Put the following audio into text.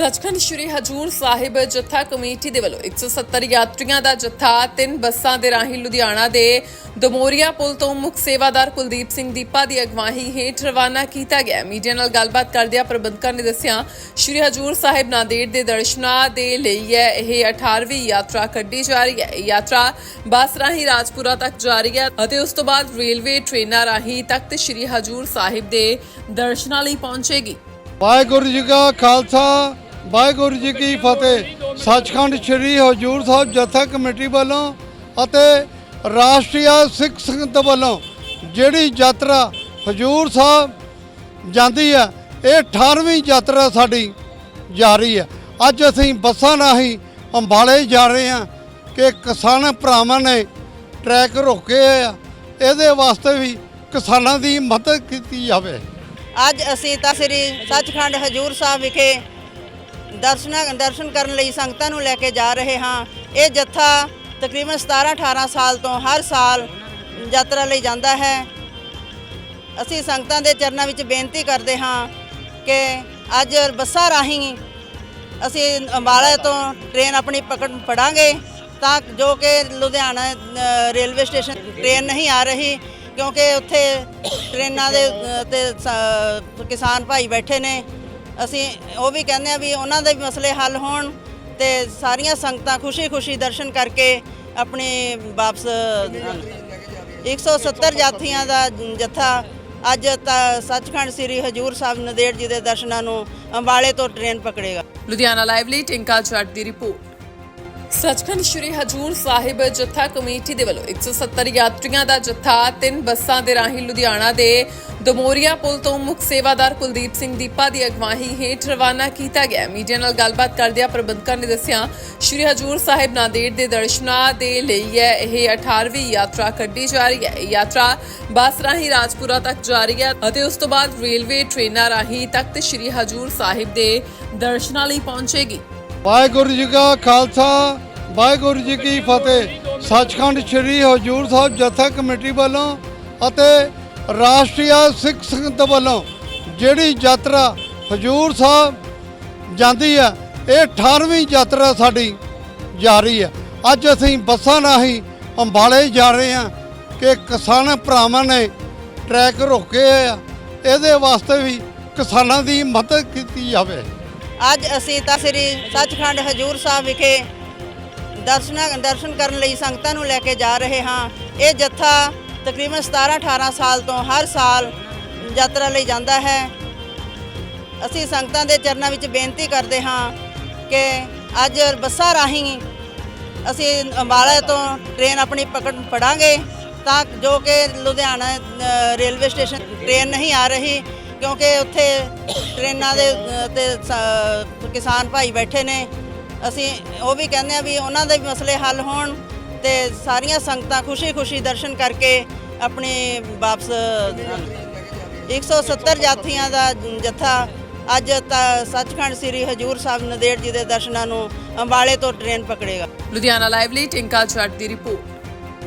ਸੱਚਖੰਡ ਸ੍ਰੀ ਹਜੂਰ ਸਾਹਿਬ ਜੱਥਾ ਕਮੇਟੀ ਦੇ ਵੱਲੋਂ 170 ਯਾਤਰੀਆਂ ਦਾ ਜੱਥਾ, ਤਿੰਨ ਬੱਸਾਂ ਦੇ ਰਾਹੀਂ ਲੁਧਿਆਣਾ ਦੇ ਦਮੋਰੀਆ ਪੁਲ ਤੋਂ ਮੁੱਖ ਸੇਵਾਦਾਰ ਕੁਲਦੀਪ ਸਿੰਘ ਦੀਪਾ ਦੀ ਅਗਵਾਈ ਹੇਠ ਰਵਾਨਾ ਕੀਤਾ ਗਿਆ। ਮੀਡੀਆ ਨਾਲ ਗੱਲਬਾਤ ਕਰਦਿਆਂ ਪ੍ਰਬੰਧਕਾਂ ਨੇ ਦੱਸਿਆ, ਸ੍ਰੀ ਹਜੂਰ ਸਾਹਿਬ ਨਾਂਦੇੜ ਦੇ ਦਰਸ਼ਨਾਂ ਦੇ ਲਈ ਹੈ। ਇਹ 18ਵੀਂ ਯਾਤਰਾ ਕੱਢੀ ਜਾ ਰਹੀ ਹੈ। ਇਹ ਯਾਤਰਾ ਬੱਸ ਰਾਹੀਂ ਰਾਜਪੁਰਾ ਤੱਕ ਜਾ ਰਹੀ ਹੈ ਅਤੇ ਉਸ ਤੋਂ ਬਾਅਦ ਰੇਲਵੇ ਟ੍ਰੇਨਾਂ ਰਾਹੀਂ ਤਖਤ ਸ੍ਰੀ ਹਜੂਰ ਸਾਹਿਬ ਦੇ ਦਰਸ਼ਨਾਂ ਲਈ ਪਹੁੰਚੇਗੀ। ਵਾਹਿਗੁਰੂ ਜੀ ਕਾ ਖਾਲਸਾ ਵਾਹਿਗੁਰੂ ਜੀ ਕੀ ਫਤਿਹ। ਸੱਚਖੰਡ ਸ੍ਰੀ ਹਜੂਰ ਸਾਹਿਬ ਜਥਾ ਕਮੇਟੀ ਵੱਲੋਂ ਅਤੇ ਰਾਸ਼ਟਰੀ ਸਿੱਖ ਸੰਗਤ ਵੱਲੋਂ ਜਿਹੜੀ ਯਾਤਰਾ ਹਜੂਰ ਸਾਹਿਬ ਜਾਂਦੀ ਹੈ, ਇਹ 18ਵੀਂ ਯਾਤਰਾ ਸਾਡੀ ਜਾ ਰਹੀ ਹੈ। ਅੱਜ ਅਸੀਂ ਬੱਸਾਂ ਰਾਹੀਂ ਅੰਬਾਲੇ ਜਾ ਰਹੇ ਹਾਂ ਕਿ ਕਿਸਾਨ ਭਰਾਵਾਂ ਨੇ ਟਰੈਕ ਰੋਕੇ ਆ। ਇਹਦੇ ਵਾਸਤੇ ਵੀ ਕਿਸਾਨਾਂ ਦੀ ਮਦਦ ਕੀਤੀ ਜਾਵੇ। ਅੱਜ ਅਸੀਂ ਤਾਂ ਸ੍ਰੀ ਸੱਚਖੰਡ ਹਜੂਰ ਸਾਹਿਬ ਵਿਖੇ ਦਰਸ਼ਨਾਂ ਦਰਸ਼ਨ ਕਰਨ ਲਈ ਸੰਗਤਾਂ ਨੂੰ ਲੈ ਕੇ ਜਾ ਰਹੇ ਹਾਂ। ਇਹ ਜੱਥਾ ਤਕਰੀਬਨ 17 18 ਸਾਲ ਤੋਂ ਹਰ ਸਾਲ ਯਾਤਰਾ ਲਈ ਜਾਂਦਾ ਹੈ। ਅਸੀਂ ਸੰਗਤਾਂ ਦੇ ਚਰਨਾਂ ਵਿੱਚ ਬੇਨਤੀ ਕਰਦੇ ਹਾਂ ਕਿ ਅੱਜ ਬੱਸਾਂ ਰਾਹੀਂ ਅਸੀਂ ਅੰਬਾਲਾ ਤੋਂ ਟ੍ਰੇਨ ਆਪਣੀ ਪਕੜ ਫੜਾਂਗੇ ਤਾਂ ਜੋ ਕਿ ਲੁਧਿਆਣਾ ਰੇਲਵੇ ਸਟੇਸ਼ਨ ਟ੍ਰੇਨ ਨਹੀਂ ਆ ਰਹੀ ਕਿਉਂਕਿ ਉੱਥੇ ਟ੍ਰੇਨਾਂ ਦੇ ਅ, ਤੇ ਕਿਸਾਨ ਭਾਈ ਬੈਠੇ ਨੇ। ਅਸੀਂ ਉਹ ਵੀ ਕਹਿੰਦੇ ਆ ਵੀ ਉਹਨਾਂ ਦੇ ਵੀ ਮਸਲੇ ਹੱਲ ਹੋਣ ਤੇ ਸਾਰੀਆਂ ਸੰਗਤਾਂ ਖੁਸ਼ੀ-ਖੁਸ਼ੀ ਦਰਸ਼ਨ ਕਰਕੇ ਆਪਣੇ ਵਾਪਸ 170 ਜਾਤੀਆਂ ਦਾ ਜੱਥਾ ਅੱਜ ਤਾਂ ਸੱਚਖੰਡ ਸ੍ਰੀ ਹਜੂਰ ਸਾਹਿਬ ਨੰਦੇੜ ਜੀ ਦੇ ਦਰਸ਼ਨਾਂ ਨੂੰ ਅੰਬਾਲੇ ਤੋਂ ਟ੍ਰੇਨ ਪਕੜੇਗਾ। ਲੁਧਿਆਣਾ ਲਾਈਵ ਲਈ ਟਿੰਕਾ ਜੱਟ ਦੀ ਰਿਪੋਰਟ। ਸੱਚਖੰਡ ਸ੍ਰੀ ਹਜੂਰ ਸਾਹਿਬ ਜੱਥਾ ਕਮੇਟੀ ਦੇ ਵੱਲੋਂ 170 ਯਾਤਰੀਆਂ ਦਾ ਜੱਥਾ, ਤਿੰਨ ਬੱਸਾਂ ਦੇ ਰਾਹੀਂ ਲੁਧਿਆਣਾ ਦੇ ਦਮੋਰੀਆ ਪੁਲ ਤੋਂ ਮੁੱਖ ਸੇਵਾਦਾਰ ਕੁਲਦੀਪ ਸਿੰਘ ਦੀਪਾ ਦੀ ਅਗਵਾਈ ਹੇਠ ਰਵਾਨਾ ਕੀਤਾ ਗਿਆ। ਮੀਡੀਆ ਨਾਲ ਗੱਲਬਾਤ ਕਰਦਿਆਂ ਪ੍ਰਬੰਧਕਾਂ ਨੇ ਦੱਸਿਆ, ਸ੍ਰੀ ਹਜੂਰ ਸਾਹਿਬ ਨਾਂਦੇੜ ਦੇ ਦਰਸ਼ਨਾਂ ਦੇ ਲਈ ਹੈ। ਇਹ 18ਵੀਂ ਯਾਤਰਾ ਕੱਢੀ ਜਾ ਰਹੀ ਹੈ। ਇਹ ਯਾਤਰਾ ਬੱਸ ਰਾਹੀਂ ਰਾਜਪੁਰਾ ਤੱਕ ਜਾ ਰਹੀ ਹੈ ਅਤੇ ਉਸ ਤੋਂ ਬਾਅਦ ਰੇਲਵੇ ਟ੍ਰੇਨਾਂ ਰਾਹੀਂ ਤਖਤ ਸ੍ਰੀ ਹਜੂਰ ਸਾਹਿਬ ਦੇ ਦਰਸ਼ਨਾਂ ਲਈ ਪਹੁੰਚੇਗੀ। ਵਾਹਿਗੁਰੂ ਜੀ ਕਾ ਖਾਲਸਾ, ਵਾਹਿਗੁਰੂ ਜੀ ਕੀ ਫਤਿਹ। ਸੱਚਖੰਡ ਸ੍ਰੀ ਹਜੂਰ ਸਾਹਿਬ ਜਥਾ ਕਮੇਟੀ ਵੱਲੋਂ ਅਤੇ ਰਾਸ਼ਟਰੀ ਸਿੱਖ ਸੰਗਤ ਵੱਲੋਂ ਜਿਹੜੀ ਯਾਤਰਾ ਹਜੂਰ ਸਾਹਿਬ ਜਾਂਦੀ ਹੈ, ਇਹ 18ਵੀਂ ਯਾਤਰਾ ਸਾਡੀ ਜਾ ਰਹੀ ਹੈ। ਅੱਜ ਅਸੀਂ ਬੱਸਾਂ ਰਾਹੀਂ ਅੰਬਾਲੇ ਜਾ ਰਹੇ ਹਾਂ ਕਿ ਕਿਸਾਨ ਭਰਾਵਾਂ ਨੇ ਟਰੈਕ ਰੋਕੇ ਆ। ਇਹਦੇ ਵਾਸਤੇ ਵੀ ਕਿਸਾਨਾਂ ਦੀ ਮਦਦ ਕੀਤੀ ਜਾਵੇ। ਅੱਜ ਅਸੀਂ ਤਾਂ ਸ੍ਰੀ ਸੱਚਖੰਡ ਹਜੂਰ ਸਾਹਿਬ ਵਿਖੇ ਦਰਸ਼ਨਾਂ, ਦਰਸ਼ਨ ਕਰਨ ਲਈ ਸੰਗਤਾਂ ਨੂੰ ਲੈ ਕੇ ਜਾ ਰਹੇ ਹਾਂ। ਇਹ ਜੱਥਾ ਤਕਰੀਬਨ 17 18 ਸਾਲ ਤੋਂ ਹਰ ਸਾਲ ਯਾਤਰਾ ਲਈ ਜਾਂਦਾ ਹੈ। ਅਸੀਂ ਸੰਗਤਾਂ ਦੇ ਚਰਨਾਂ ਵਿੱਚ ਬੇਨਤੀ ਕਰਦੇ ਹਾਂ ਕਿ ਅੱਜ ਬੱਸਾਂ ਰਾਹੀਂ ਅਸੀਂ ਅੰਬਾਲਾ ਤੋਂ ਟ੍ਰੇਨ ਆਪਣੀ ਪਕੜ ਪੜਾਂਗੇ ਤਾਂ ਜੋ ਕਿ ਲੁਧਿਆਣਾ ਰੇਲਵੇ ਸਟੇਸ਼ਨ ਟ੍ਰੇਨ ਨਹੀਂ ਆ ਰਹੀ। ਕਿਉਂਕਿ ਉੱਥੇ ਟ੍ਰੇਨਾਂ ਦੇ ਅ, ਤੇ ਸ- ਕਿਸਾਨ ਭਾਈ ਬੈਠੇ ਨੇ। ਅਸੀਂ ਉਹ ਵੀ ਕਹਿੰਦੇ ਆ ਵੀ ਉਹਨਾਂ ਦੇ ਵੀ ਮਸਲੇ ਹੱਲ ਹੋਣ ਤੇ ਸਾਰੀਆਂ ਸੰਗਤਾਂ ਖੁਸ਼ੀ-ਖੁਸ਼ੀ ਦਰਸ਼ਨ ਕਰਕੇ ਆਪਣੇ ਵਾਪਸ 170 ਜਾਤੀਆਂ ਦਾ ਜੱਥਾ ਅੱਜ ਤਾਂ ਸੱਚਖੰਡ ਸ੍ਰੀ ਹਜੂਰ ਸਾਹਿਬ ਨੰਦੇੜ ਜੀ ਦੇ ਦਰਸ਼ਨਾਂ ਨੂੰ ਅੰਬਾਲੇ ਤੋਂ ਟ੍ਰੇਨ ਪਕੜੇਗਾ। ਲੁਧਿਆਣਾ ਲਾਈਵ ਲਈ ਟਿੰਕਾ ਜੱਟ ਦੀ ਰਿਪੋਰਟ।